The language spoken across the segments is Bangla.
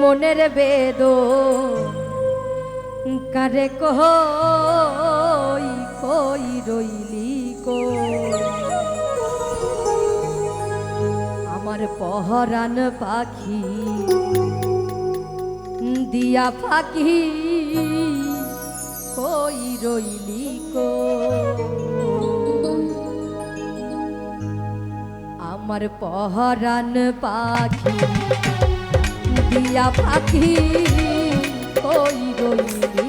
মনের বেদ। কারে কই কই রইলি কো? আমার পহরান পাখি দিয়া পাখি কই রইলি কো? আমার পহরান পাখি দিয়া পাখি কই রইলি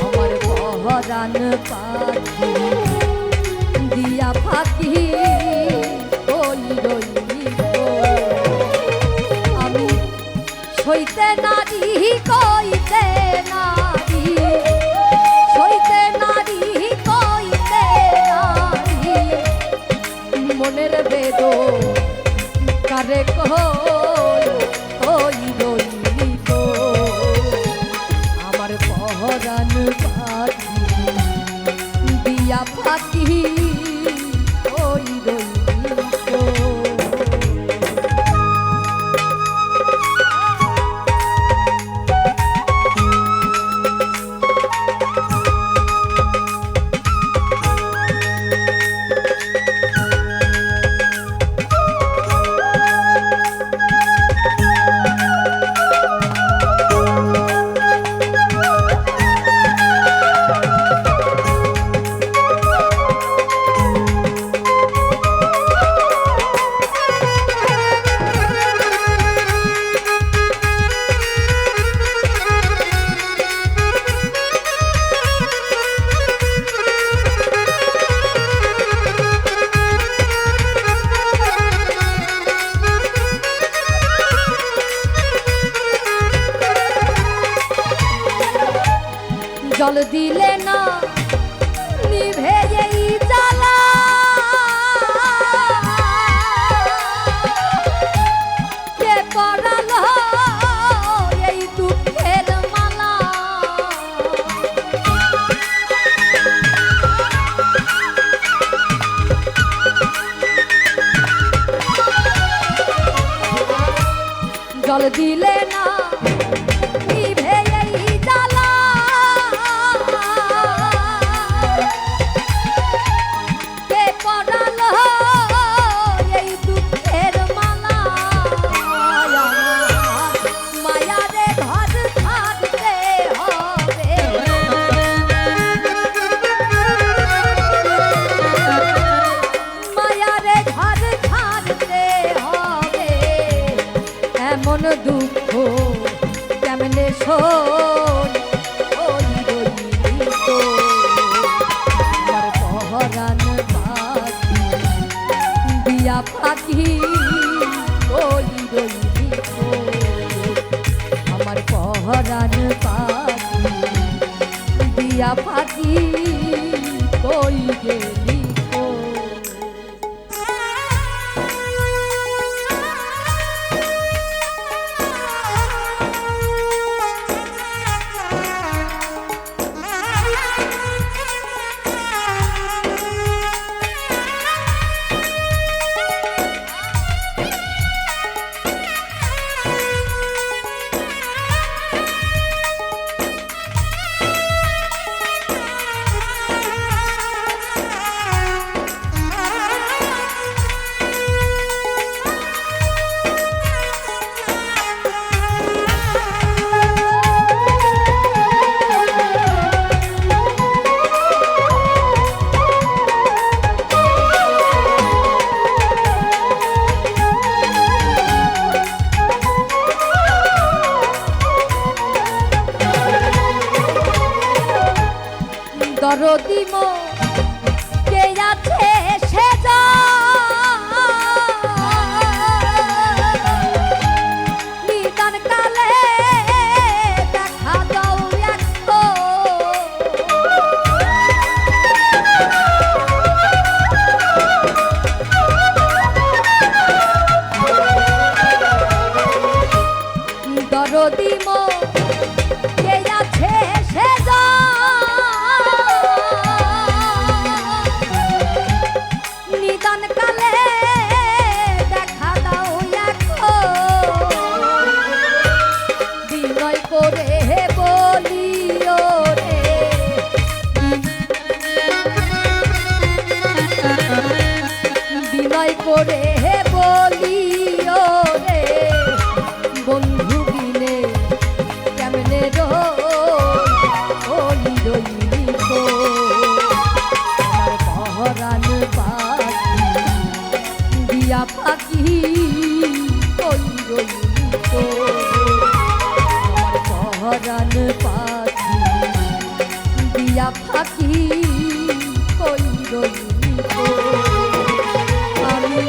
আমার পহরান পাখি দিয়া পাখি কই রইলি আমি সইতে নারী, কইতে নারী। সইতে নারী, কইতে নারী। মনের বেদ কারে কই দিলেন দুঃখ, কেমনে শোন? ওই রইলি তো আমার পহরান পাখি দিয়া পাখি, ওই রইলি তো আমার পহরান পাখি দিয়া পাখি dimos. দিয়া ফাঁকি কই আমি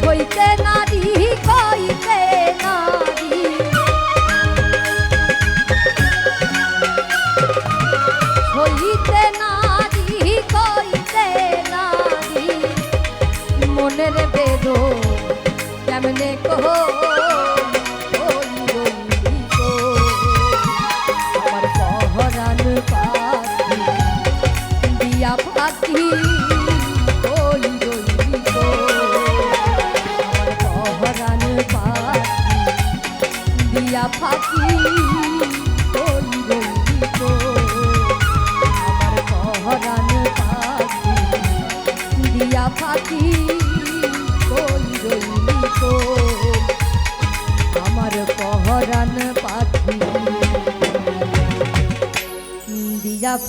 সইতে নারী, কইতে নারী। হইতে নারী, কইতে নারী। মনের বেদো কেমনে কহ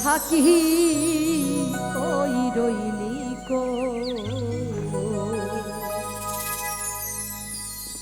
ফাঁকি ওই রইলি গো